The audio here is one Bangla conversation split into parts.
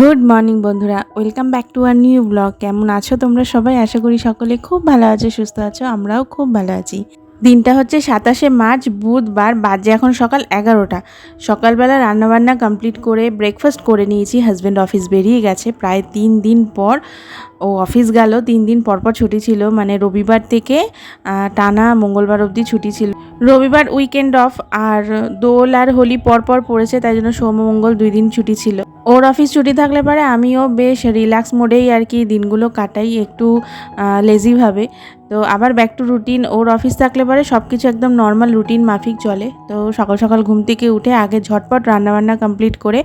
গুড মর্নিং বন্ধুরা। Welcome back to our new blog কেমন আছো তোমরা সবাই? আশা করি সকলে খুব ভালো আছো, সুস্থ আছো। আমরাও খুব ভালো আছি। দিনটা হচ্ছে সাতাশে মার্চ, বুধবার। বাজে এখন সকাল এগারোটা। সকালবেলা রান্নাবান্না কমপ্লিট করে ব্রেকফাস্ট করে নিয়েছি। হাজব্যান্ড অফিস বেরিয়ে গেছে। প্রায় তিন দিন পর ও অফিস গেল। তিন দিন পর পর ছুটি ছিল। মানে রবিবার থেকে টানা মঙ্গলবার অবধি ছুটি ছিল। রবিবার উইকেন্ড অফ আর দোল আর হোলি পর পর পড়েছে। তাই জন্য সোম মঙ্গল দুই দিন ছুটি ছিল। ওর অফিস ছুটি থাকলে পরে আমিও বেশ রিল্যাক্স মোডেই আর কি দিনগুলো কাটাই, একটু লেজিভাবে তো আবার ব্যাক টু রুটিন ওর অফিস থাকলে পরে সব কিছু একদম নর্মাল রুটিন মাফিক চলে। তো সকাল সকাল ঘুম থেকে উঠে আগে ঝটপট রান্নাবান্না কমপ্লিট করে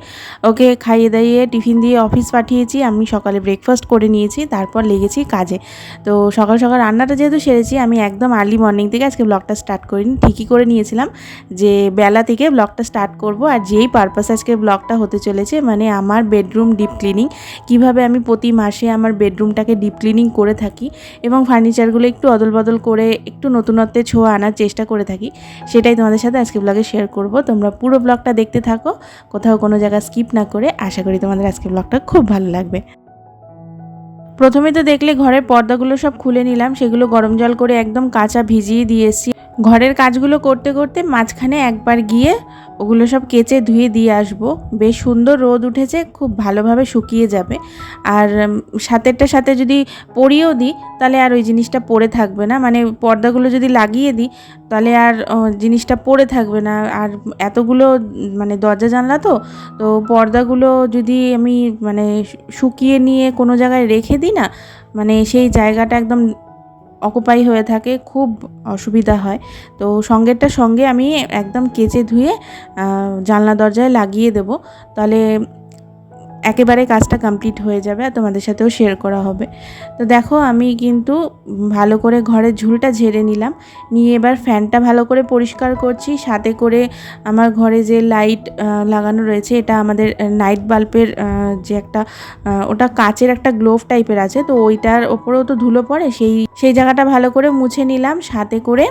ওকে খাইয়ে দাইয়ে টিফিন দিয়ে অফিস পাঠিয়েছি। আমি সকালে ব্রেকফাস্ট করে নিয়েছি, তারপর লেগেছি কাজে। তো সকাল সকাল রান্নাটা যেহেতু সেরেছি, আমি একদম আর্লি মর্নিং থেকে আজকে ব্লগটা স্টার্ট করিনি। ঠিকই করে নিয়েছিলাম যে বেলা থেকে ব্লগটা স্টার্ট করব আর যেই পারপাস আজকে ব্লগটা হতে চলেছে মানে আমার বেডরুম ডিপ ক্লিনিং কীভাবে আমি প্রতি মাসে আমার বেডরুমটাকে ডিপ ক্লিনিং করে থাকি এবং ফার্নিচারগুলো একটু অদল বদল করে একটু নতুনত্বের ছোঁয়া আনার চেষ্টা করে থাকি, সেটাই তোমাদের সাথে আজকে ব্লগে শেয়ার করব। তোমরা পুরো ব্লগটা দেখতে থাকো, কোথাও কোনো জায়গা স্কিপ না করে। আশা করি তোমাদের আজকে ব্লগটা খুব ভালো লাগবে। প্রথমে তো দেখলে ঘরের পর্দাগুলো সব খুলে নিলাম, সেগুলো গরম জল করে একদম কাঁচা ভিজিয়ে দিয়েছি ঘরের কাজগুলো করতে করতে মাঝখানে একবার গিয়ে ওগুলো সব কেচে ধুয়ে দিয়ে আসব। বেশ সুন্দর রোদ উঠেছে খুব ভালোভাবে শুকিয়ে যাবে। আর উম, সাথেরটা সাথে যদি পরিয়েও দিই তাহলে আর ওই জিনিসটা পরে থাকবে না। মানে পর্দাগুলো যদি লাগিয়ে দিই তাহলে আর জিনিসটা পড়ে থাকবে না। আর এতগুলো মানে দরজা জানলা তো তো পর্দাগুলো যদি আমি মানে শুকিয়ে নিয়ে কোনো জায়গায় রেখে দিই না মানে সেই জায়গাটা একদম অকুপাই হয়ে থাকে, খুব অসুবিধা হয়। তো সঙ্গেরটা সঙ্গে আমি একদম কেচে ধুয়ে জানলা দরজায় লাগিয়ে দেব। তাহলে একেবারে কাজটা কমপ্লিট হয়ে যাবে আর তোমাদের সাথেও শেয়ার করা হবে। তো দেখো, আমি কিন্তু ভালো করে ঘরের ঝুলটা ঝেড়ে নিলাম। নিয়ে এবার ফ্যানটা ভালো করে পরিষ্কার করছি। সাথে করে আমার ঘরে যে লাইট লাগানো রয়েছে, এটা আমাদের নাইট বাল্বের যে একটা ওটা কাচের একটা গ্লোভ টাইপের আছে। তো ওইটার ওপরেও তো ধুলো পড়ে, সেই সেই জায়গাটা ভালো করে মুছে নিলাম। সাথে করে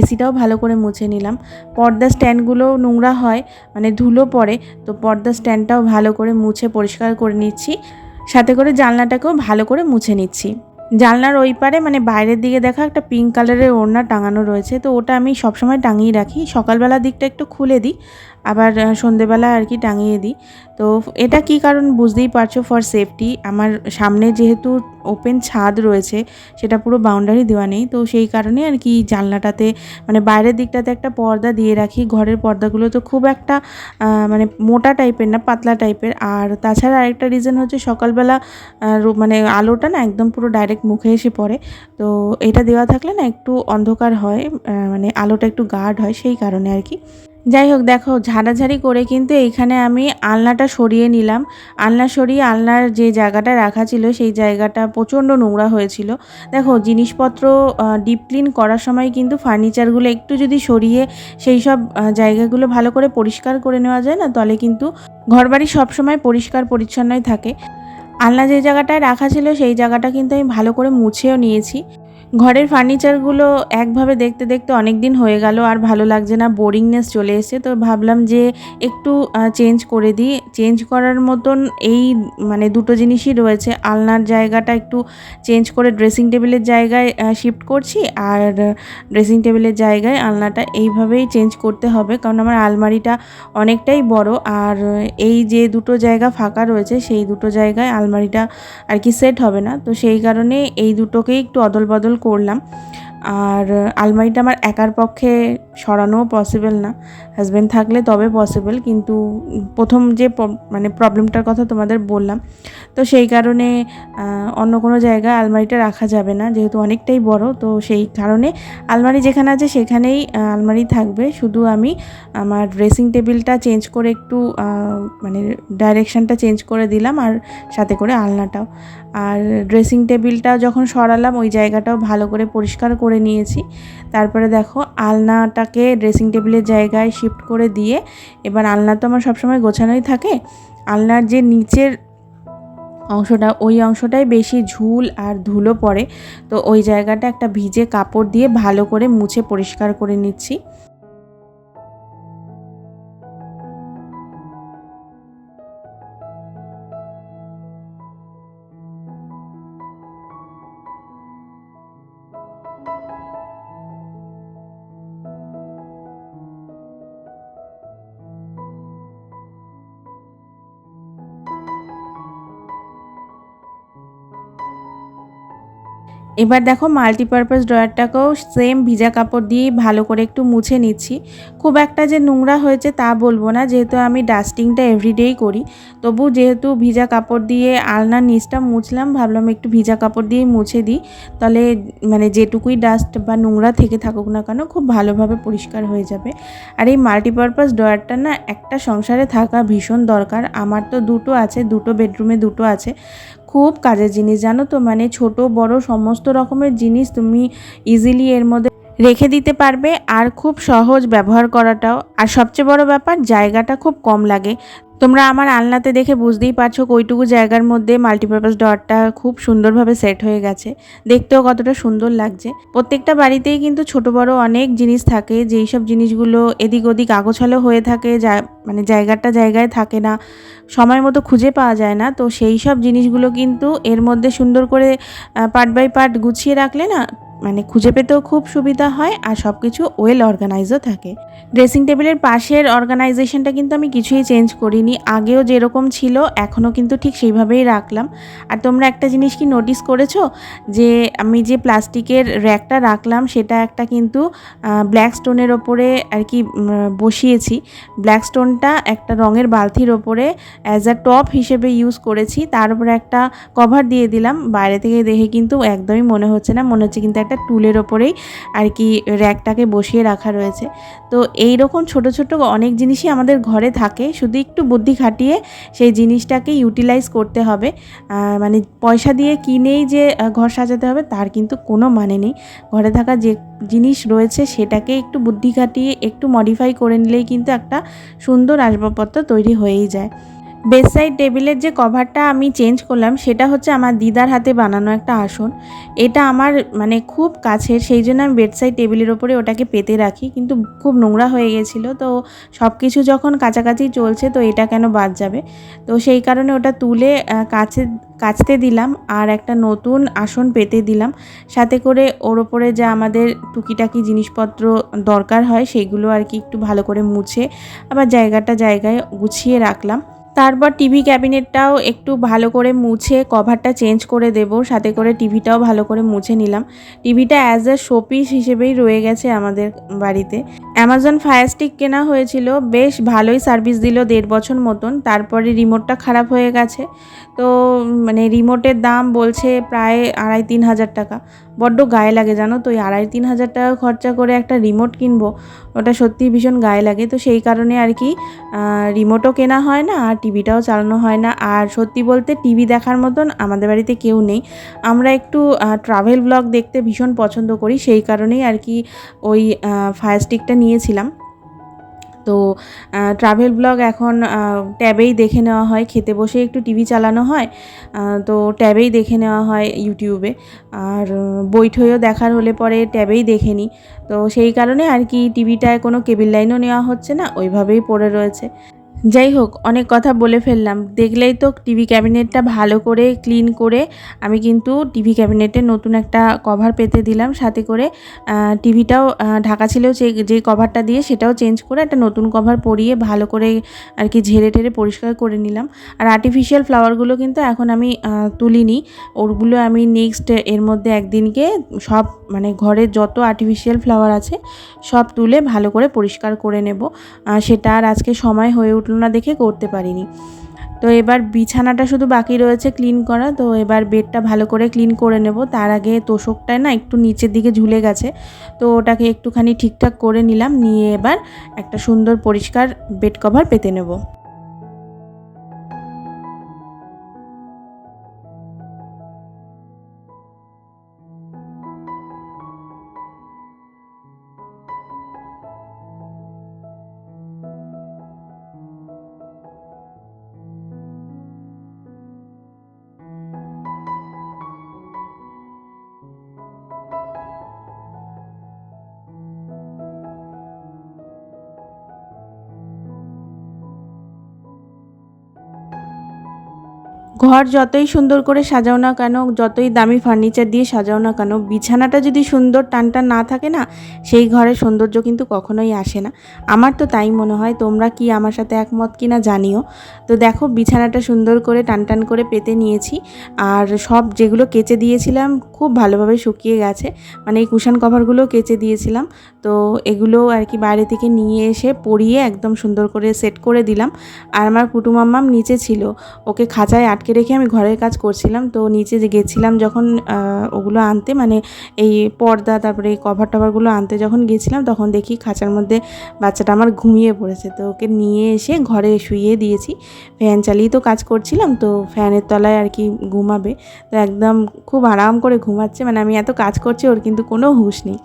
এসিটাও ভালো করে মুছে নিলাম। পর্দা স্ট্যান্ডগুলো নোংরা হয় মানে ধুলো পড়ে, তো পর্দা স্ট্যান্ডটাও ভালো করে মুছে পরিষ্কার করে নিচ্ছি। সাথে করে জানলাটাকেও ভালো করে মুছে নিচ্ছি। জানলার ওই পারে মানে বাইরের দিকে দেখা একটা পিঙ্ক কালারের ওড়না টাঙানো রয়েছে, তো ওটা আমি সবসময় টাঙিয়ে রাখি। সকালবেলার দিকটা একটু খুলে দিই আবার সন্ধেবেলা আর কি টাঙিয়ে দিই। তো এটা কি কারণ বুঝতেই পারছ? ফর সেফটি আমার সামনে যেহেতু ওপেন ছাদ রয়েছে, সেটা পুরো বাউন্ডারি দেওয়া নেই। তো সেই কারণে আর কি জানলাটাতে মানে বাইরের দিকটাতে একটা পর্দা দিয়ে রাখি। ঘরের পর্দাগুলো তো খুব একটা মানে মোটা টাইপের না, পাতলা টাইপের আর তাছাড়া আরেকটা রিজন হচ্ছে সকালবেলা মানে আলোটা না একদম পুরো ডাইরেক্ট মুখে এসে পড়ে। তো এটা দেওয়া থাকলে না একটু অন্ধকার হয় মানে আলোটা একটু গার্ড হয়, সেই কারণে আর কি। যাই হোক, দেখো, ঝাড়াঝাড়ি করে কিন্তু এইখানে আমি আলনাটা সরিয়ে নিলাম। আলনা সরিয়ে আলনার যে জায়গাটা রাখা ছিল, সেই জায়গাটা প্রচণ্ড নোংরা হয়েছিল। দেখো, জিনিসপত্র ডিপ ক্লিন করার সময় কিন্তু ফার্নিচারগুলো একটু যদি সরিয়ে সেই সব জায়গাগুলো ভালো করে পরিষ্কার করে নেওয়া যায় না, তাহলে কিন্তু ঘরবাড়ি সবসময় পরিষ্কার পরিচ্ছন্নই থাকে। আলনা যে জায়গাটায় রাখা ছিল, সেই জায়গাটা কিন্তু আমি ভালো করে মুছেও নিয়েছি। ঘরের ফার্নিচারগুলো একভাবে দেখতে দেখতে অনেক দিন হয়ে গেল, আর ভালো লাগছে না বোরিংনেস চলে এসেছে। তো ভাবলাম যে একটু চেঞ্জ করে দিই। চেঞ্জ করার মতন এই মানে দুটো জিনিসই রয়েছে। আলনার জায়গাটা একটু চেঞ্জ করে ড্রেসিং টেবিলের জায়গায় শিফট করছি, আর ড্রেসিং টেবিলের জায়গায় আলনাটা এইভাবেই চেঞ্জ করতে হবে, কারণ আমার আলমারিটা অনেকটাই বড়, আর এই যে দুটো জায়গা ফাঁকা রয়েছে, সেই দুটো জায়গায় আলমারিটা আর কি সেট হবে না। তো সেই কারণে এই দুটোকেই একটু অদল বদল করলাম। আর আলমারিটা আমার একার পক্ষে সরানোও পসিবল না। হাজব্যান্ড থাকলে তবে পসিবল কিন্তু প্রথম যে মানে প্রবলেমটার কথা তোমাদের বললাম, তো সেই কারণে অন্য কোনো জায়গায় আলমারিটা রাখা যাবে না, যেহেতু অনেকটাই বড়, তো সেই কারণে আলমারি যেখানে আছে সেখানেই আলমারি থাকবে। শুধু আমি আমার ড্রেসিং টেবিলটা চেঞ্জ করে একটু মানে ডাইরেকশনটা চেঞ্জ করে দিলাম, আর সাথে করে আলনাটাও। আর ড্রেসিং টেবিলটা যখন সরালাম, ওই জায়গাটাও ভালো করে পরিষ্কার করে নিয়েছি। তারপরে দেখো, আলনাটাকে ড্রেসিং টেবিলের জায়গায় শিফট করে দিয়ে, এবার আলনা তো আমার সবসময় গোছানোই থাকে। আলনার যে নিচের অংশটা, ওই অংশটাই বেশি ঝুল আর ধুলো পড়ে। তো ওই জায়গাটা একটা ভিজে কাপড় দিয়ে ভালো করে মুছে পরিষ্কার করে নিচ্ছি। এবার দেখো মাল্টিপারপাস ড্রয়ারটাকেও সেম ভিজা কাপড় দিয়েই ভালো করে একটু মুছে নিচ্ছি। খুব একটা যে নোংরা হয়েছে তা বলব না, যেহেতু আমি ডাস্টিংটা এভরিডেই করি। তবু যেহেতু ভিজা কাপড় দিয়ে আলনার নিচটা মুছলাম, ভাবলাম একটু ভিজা কাপড় দিয়েই মুছে দিই। তাহলে মানে যেটুকুই ডাস্ট বা নোংরা থেকে থাকুক না কেন, খুব ভালোভাবে পরিষ্কার হয়ে যাবে। আর এই মাল্টিপারপাস ড্রয়ারটা না একটা সংসারে থাকা ভীষণ দরকার। আমার তো দুটো আছে, দুটো বেডরুমে দুটো আছে। খুব কাজের জিনিস, জানো তো? মানে ছোট, বড়, সমস্ত রকমের জিনিস তুমি ইজিলি এর মধ্যে রেখে দিতে পারবে আর খুব সহজ ব্যবহার করাটাও। আর সবচেয়ে বড় ব্যাপার, জায়গাটা খুব কম লাগে। তোমরা আমার আলনাতে দেখে বুঝতেই পারছ কইটুকু জায়গার মধ্যে মাল্টিপারপাস ডটটা খুব সুন্দরভাবে সেট হয়ে গেছে। দেখতেও কতটা সুন্দর লাগছে। প্রত্যেকটা বাড়িতেই কিন্তু ছোট বড় অনেক জিনিস থাকে, যেই সব জিনিসগুলো এদিক ওদিক আগোছালো হয়ে থাকে, যা মানে জায়গাটা জায়গায় থাকে না, সময় মতো খুঁজে পাওয়া যায় না। তো সেই সব জিনিসগুলো কিন্তু এর মধ্যে সুন্দর করে পার্ট বাই পার্ট গুছিয়ে রাখলে না মানে খুঁজে পেতেও খুব সুবিধা হয় আর সব কিছু ওয়েল অর্গানাইজও থাকে। ড্রেসিং টেবিলের পাশের অর্গানাইজেশনটা কিন্তু আমি কিছুই চেঞ্জ করিনি। আগেও যেরকম ছিল, এখনও কিন্তু ঠিক সেইভাবেই রাখলাম। আর তোমরা একটা জিনিস কি নোটিস করেছ? যে আমি যে প্লাস্টিকের র্যাকটা রাখলাম, সেটা একটা কিন্তু ব্ল্যাক স্টোনের ওপরে আর কি বসিয়েছি। ব্ল্যাক স্টোনটা একটা রঙের বালতির ওপরে অ্যাজ আ টপ হিসেবে ইউজ করেছি। তার উপরে একটা কভার দিয়ে দিলাম। বাইরে থেকে দেখে কিন্তু একদমই মনে হচ্ছে না। মনে হচ্ছে কিন্তু একটা টুলের ওপরেই আর কি র্যাকটাকে বসিয়ে রাখা রয়েছে। তো এই রকম ছোট ছোট অনেক জিনিসই আমাদের ঘরে থাকে। শুধু একটু বুদ্ধি খাটিয়ে সেই জিনিসটাকে ইউটিলাইজ করতে হবে। মানে পয়সা দিয়ে কিনেই যে ঘর সাজাতে হবে তার কিন্তু কোনো মানে নেই। ঘরে থাকা যে জিনিস রয়েছে সেটাকে একটু বুদ্ধি খাটিয়ে, একটু মডিফাই করে নিলেই কিন্তু একটা সুন্দর আসবাবপত্র তৈরি হয়েই যায়। বেডসাইড টেবিলের যে কভারটা আমি চেঞ্জ করলাম, সেটা হচ্ছে আমার দিদার হাতে বানানো একটা আসন। এটা আমার মানে খুব কাছের, সেই জন্য আমি বেডসাইড টেবিলের ওপরে ওটাকে পেতে রাখি। কিন্তু খুব নোংরা হয়ে গেছিল, তো সব কিছু যখন কাছাকাছি চলছে, তো এটা কেন বাদ যাবে? তো সেই কারণে ওটা তুলে কাছে, কাচতে দিলাম আর একটা নতুন আসন পেতে দিলাম। সাথে করে ওর ওপরে যা আমাদের টুকিটাকি জিনিসপত্র দরকার হয় সেইগুলো আর কি একটু ভালো করে মুছে আবার জায়গাটা জায়গায় গুছিয়ে রাখলাম। তারপর টিভি ক্যাবিনেটটাও একটু ভালো করে মুছে কভারটা চেঞ্জ করে দেব, সাথে করে টিভিটাও ভালো করে মুছে নিলাম। টিভিটা অ্যাজ এ শোপিস হিসেবেই রয়ে গেছে আমাদের বাড়িতে। অ্যামাজন ফায়ার স্টিক কেনা হয়েছিল, বেশ ভালোই সার্ভিস দিল দেড় বছর মতন। তারপরে রিমোটটা খারাপ হয়ে গেছে। তো মানে রিমোটের দাম বলছে প্রায় আড়াই তিন হাজার টাকা। বড্ড গায়ে লাগে জানো তো ওই আড়াই তিন হাজার টাকা খরচা করে একটা রিমোট কিনবো, ওটা সত্যিই ভীষণ গায়ে লাগে। তো সেই কারণে আর কি রিমোটও কেনা হয় না, আর টিভিটাও চালানো হয় না। আর সত্যি বলতে টিভি দেখার মতন আমাদের বাড়িতে কেউ নেই। আমরা একটু ট্রাভেল ব্লগ দেখতে ভীষণ পছন্দ করি। সেই কারণেই আর কি ওই ফায়ার স্টিকটা নিয়েছিলাম। তো ট্রাভেল ব্লগ এখন ট্যাবেই দেখে নেওয়া হয়। খেতে বসে একটু টিভি চালানো হয়। তো ট্যাবেই দেখে নেওয়া হয় ইউটিউবে আর বইঠইও দেখার হলে পরে ট্যাবেই দেখে নিই। তো সেই কারণে আর কি টিভিটায় কোনো কেবিল লাইনও নেওয়া হচ্ছে না। ওইভাবেই পড়ে রয়েছে। যাই হোক, অনেক কথা বলে ফেললাম। দেখলেই তো টিভি ক্যাবিনেটটা ভালো করে ক্লিন করে আমি কিন্তু টিভি ক্যাবিনেটে নতুন একটা কভার পেতে দিলাম। সাথে করে টিভিটাও ঢাকা ছিল যে কভারটা দিয়ে সেটাও চেঞ্জ করে একটা নতুন কভার পরিয়ে ভালো করে আর কি ঝেড়ে টেরে পরিষ্কার করে নিলাম। আর আর্টিফিশিয়াল ফ্লাওয়ারগুলো কিন্তু এখন আমি তুলিনি। ওরগুলো আমি নেক্সট এর মধ্যে একদিনকে সব মানে ঘরের যত আর্টিফিশিয়াল ফ্লাওয়ার আছে সব তুলে ভালো করে পরিষ্কার করে নেব। সেটা আর আজকে সময় হয়ে উঠল না দেখে করতে পারিনি। তো এবার বিছানাটা শুধু বাকি রয়েছে ক্লিন করা। তো এবার বেডটা ভালো করে ক্লিন করে নেব। তার আগে তোষকটায় না একটু নিচের দিকে ঝুলে গেছে। তো ওটাকে একটুখানি ঠিকঠাক করে নিলাম। নিয়ে এবার একটা সুন্দর পরিষ্কার বেড কভার পেতে নেব। ঘর যতই সুন্দর করে সাজাও না কেন, যতই দামি ফার্নিচার দিয়ে সাজাও না কেন, বিছানাটা যদি সুন্দর টানটান না থাকে না, সেই ঘরের সৌন্দর্য কিন্তু কখনোই আসে না। আমার তো তাই মনে হয়, তোমরা কি আমার সাথে একমত কি না জানিও। তো দেখো, বিছানাটা সুন্দর করে টান টান করে পেতে নিয়েছি। আর সব যেগুলো কেচে দিয়েছিলাম, খুব ভালোভাবে শুকিয়ে গেছে। মানে এই কুশন কভারগুলো কেচে দিয়েছিলাম। তো এগুলো আর কি বাইরে থেকে নিয়ে এসে পরিয়ে একদম সুন্দর করে সেট করে দিলাম। আর আমার পুটু মাম্মাম নিচে ছিল। ওকে খাঁচায় আটকে রেখে আমি ঘরের কাজ করছিলাম। তো নিচে যে গেছিলাম যখন ওগুলো আনতে মানে এই পর্দা, তারপরে এই কভার টভারগুলো আনতে যখন গেছিলাম, তখন দেখি খাঁচার মধ্যে বাচ্চাটা আমার ঘুমিয়ে পড়েছে। তো ওকে নিয়ে এসে ঘরে শুইয়ে দিয়েছি। ফ্যান চালিয়ে তো কাজ করছিলাম, তো ফ্যানের তলায় আর কি ঘুমাবে। তো একদম খুব আরাম করে ঘুমাচ্ছে মানে আমি এত কাজ করছি, ওর কিন্তু কোনো হুঁশ নেই।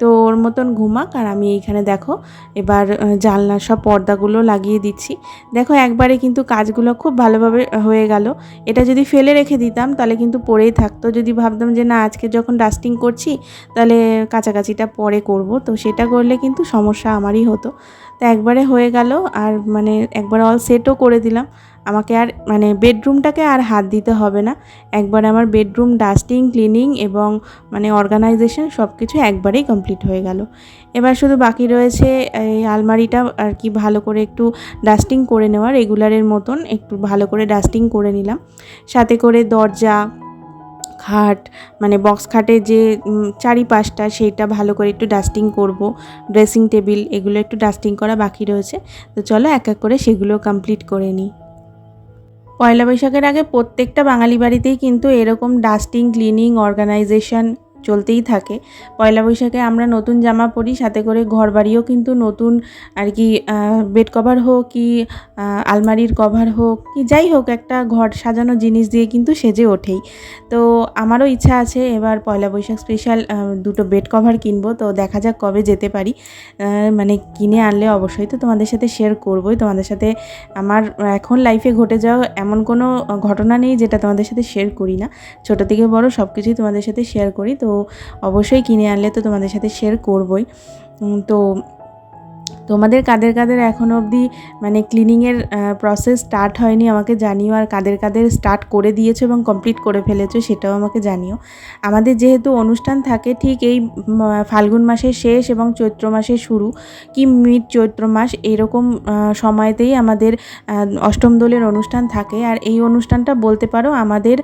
তো ওর মতন ঘুমাক আর আমি এইখানে দেখো, এবার জানলার সব পর্দাগুলো লাগিয়ে দিচ্ছি। দেখো একবারে কিন্তু কাজগুলো খুব ভালোভাবে হয়ে গেল। এটা যদি ফেলে রেখে দিতাম তাহলে কিন্তু পরেই থাকতো। যদি ভাবতাম যে না, আজকে যখন ডাস্টিং করছি তাহলে কাছাকাছিটা পরে করব। তো সেটা করলে কিন্তু সমস্যা আমারই হতো। তো একবারে হয়ে গেল আর মানে একবার অল সেটও করে দিলাম। আমাকে আর মানে বেডরুমটাকে আর হাত দিতে হবে না। একবার আমার বেডরুম ডাস্টিং ক্লিনিং এবং মানে অর্গানাইজেশন সব কিছু একবারেই কমপ্লিট হয়ে গেল। এবার শুধু বাকি রয়েছে এই আলমারিটা আর কি ভালো করে একটু ডাস্টিং করে নেওয়া রেগুলারের মতন একটু ভালো করে ডাস্টিং করে নিলাম। সাথে করে দরজা, খাট মানে বক্স খাটের যে চারিপাশটা সেইটা ভালো করে একটু ডাস্টিং করব। ড্রেসিং টেবিল এগুলো একটু ডাস্টিং করা বাকি রয়েছে। তো চলো এক এক করে সেগুলো কমপ্লিট করে নিই। পয়লা বৈশাখের আগে প্রত্যেকটা বাঙালি বাড়িতেই কিন্তু এরকম ডাস্টিং ক্লিনিং অর্গানাইজেশন চলতেই থাকে। পয়লা বৈশাখে আমরা নতুন জামা পরি, সাথে করে ঘর বাড়িও কিন্তু নতুন আর কি বেড কভার হোক কি আলমারির কভার হোক কি যাই হোক একটা ঘর সাজানো জিনিস দিয়ে কিন্তু সেজে ওঠেই। তো আমারও ইচ্ছা আছে এবার পয়লা বৈশাখ স্পেশাল দুটো বেড কভার কিনবো। তো দেখা যাক কবে যেতে পারি। মানে কিনে আনলে অবশ্যই তো তোমাদের সাথে শেয়ার করবোই। তোমাদের সাথে আমার এখন লাইফে ঘটে যাওয়া এমন কোনো ঘটনা নেই যেটা তোমাদের সাথে শেয়ার করি না। ছোটো থেকে বড় সব কিছুই তোমাদের সাথে শেয়ার করি। তো অবশ্যই কিনে আনলে তো তোমাদের সাথে শেয়ার করবই। তো তোমাদের কাদের কাদের এখনও অবধি মানে ক্লিনিংয়ের প্রসেস স্টার্ট হয়নি আমাকে জানিও, আর কাদের কাদের স্টার্ট করে দিয়েছ এবং কমপ্লিট করে ফেলেছো সেটাও আমাকে জানিও। আমাদের যেহেতু অনুষ্ঠান থাকে, ঠিক এই ফাল্গুন মাসের শেষ এবং চৈত্র মাসের শুরু কি মিড চৈত্র মাস এরকম সময়তেই আমাদের অষ্টম দোলের অনুষ্ঠান থাকে। আর এই অনুষ্ঠানটা বলতে পারো আমাদের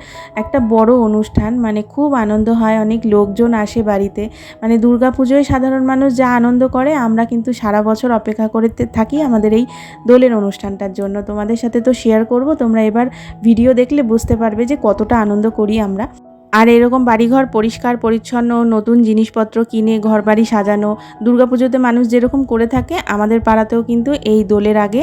একটা বড় অনুষ্ঠান মানে খুব আনন্দ হয়, অনেক লোকজন আসে বাড়িতে। মানে দুর্গাপুজোয় সাধারণ মানুষ যা আনন্দ করে, আমরা কিন্তু সারা বছর অপেক্ষা করতে থাকি আমাদের এই দোলের অনুষ্ঠানটার জন্য। তোমাদের সাথে তো শেয়ার করব, তোমরা এবার ভিডিও দেখলে বুঝতে পারবে যে কতটা আনন্দ করি আমরা। আর এরকম বাড়িঘর পরিষ্কার, পরিচ্ছন্ন, নতুন জিনিসপত্র কিনে ঘর বাড়ি সাজানো, দুর্গাপুজোতে মানুষ যেরকম করে থাকে, আমাদের পাড়াতেও কিন্তু এই দোলের আগে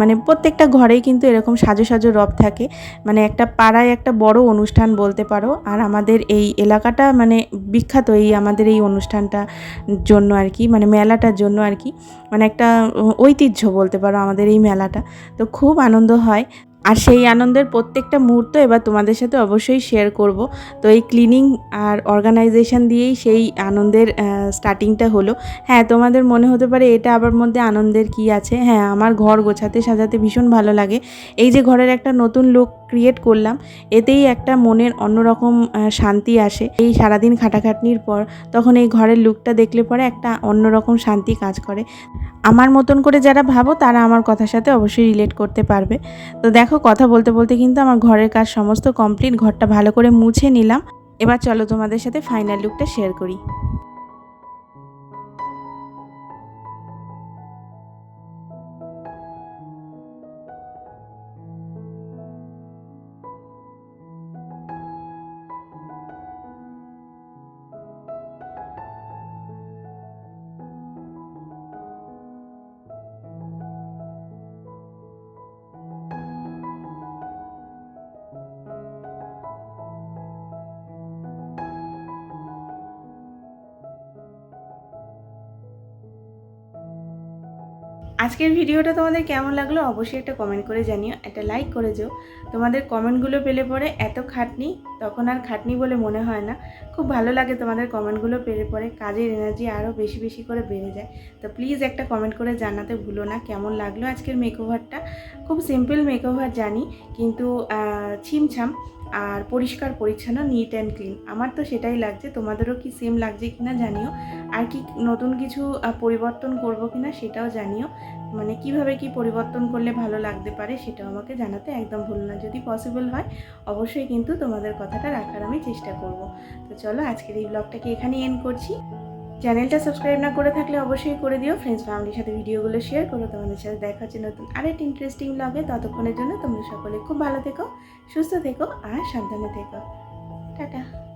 মানে প্রত্যেকটা ঘরেই কিন্তু এরকম সাজো সাজো রব থাকে। মানে একটা পাড়ায় একটা বড় অনুষ্ঠান বলতে পারো, আর আমাদের এই এলাকাটা মানে বিখ্যাত এই আমাদের এই অনুষ্ঠানটার জন্য আর কি মানে মেলাটার জন্য আর কি। মানে একটা ঐতিহ্য বলতে পারো আমাদের এই মেলাটা। তো খুব আনন্দ হয়। আর সেই আনন্দের প্রত্যেকটা মুহূর্ত এবার তোমাদের সাথে অবশ্যই শেয়ার করব। তো এই ক্লিনিং আর অর্গানাইজেশন দিয়েই সেই আনন্দের স্টার্টিংটা হলো। হ্যাঁ তোমাদের মনে হতে পারে এটা আবার মধ্যে আনন্দের কি আছে? হ্যাঁ আমার ঘর গোছাতে সাজাতে ভীষণ ভালো লাগে। এই যে ঘরের একটা নতুন লোক ক্রিয়েট করলাম, এতেই একটা মনের অন্যরকম শান্তি আসে। এই সারাদিন খাটাখাটনির পর তখন এই ঘরের লুকটা দেখলে পরে একটা অন্যরকম শান্তি কাজ করে। আমার মতন করে যারা ভাবো, তারা আমার কথার সাথে অবশ্যই রিলেট করতে পারবে। তো দেখো কথা বলতে বলতে কিন্তু আমার ঘরের কাজ সমস্ত কমপ্লিট ঘরটা ভালো করে মুছে নিলাম। এবার চলো তোমাদের সাথে ফাইনাল লুকটা শেয়ার করি। আজকের ভিডিওটা তোমাদের কেমন লাগল অবশ্যই একটা কমেন্ট করে জানিও, একটা লাইক করে যেও। তোমাদের কমেন্টগুলো পেলে পরে এত খাটনি, তখন আর খাটনি বলে মনে হয় না। খুব ভালো লাগে তোমাদের কমেন্টগুলো পেলে পরে, কাজের এনার্জি আরও বেশি বেশি করে বেড়ে যায়। তো প্লিজ একটা কমেন্ট করে জানাতে ভুলো না কেমন লাগল আজকের মেকওভারটা খুব সিম্পল মেকওভার জানি, কিন্তু ছিমছাম আর পরিষ্কার, পরিচ্ছন্ন নিট অ্যান্ড ক্লিন আমার তো সেটাই লাগছে, তোমাদেরও কি সেম লাগছে কিনা জানিও। আর কি নতুন কিছু পরিবর্তন করব কিনা সেটাও জানিও। মানে কীভাবে কি পরিবর্তন করলে ভালো লাগতে পারে সেটাও আমাকে জানাতে একদম ভুলো না। যদি পসিবল হয়, অবশ্যই কিন্তু তোমাদের কথাটা রাখার আমি চেষ্টা করব। তো চলো আজকের এই ব্লগটাকে এখানে এন্ড করছি। চ্যানেলটা সাবস্ক্রাইব না করে থাকলে অবশ্যই করে দিও। ফ্রেন্ডস ফ্যামিলির সাথে ভিডিওগুলো শেয়ার করো। তোমাদের সাথে দেখা হচ্ছে নতুন আরেকটি ইন্টারেস্টিং ব্লগে ততক্ষণের জন্য তোমরা সকলে খুব ভালো থেকো, সুস্থ থেকো আর সাবধানে থেকো। টাটা।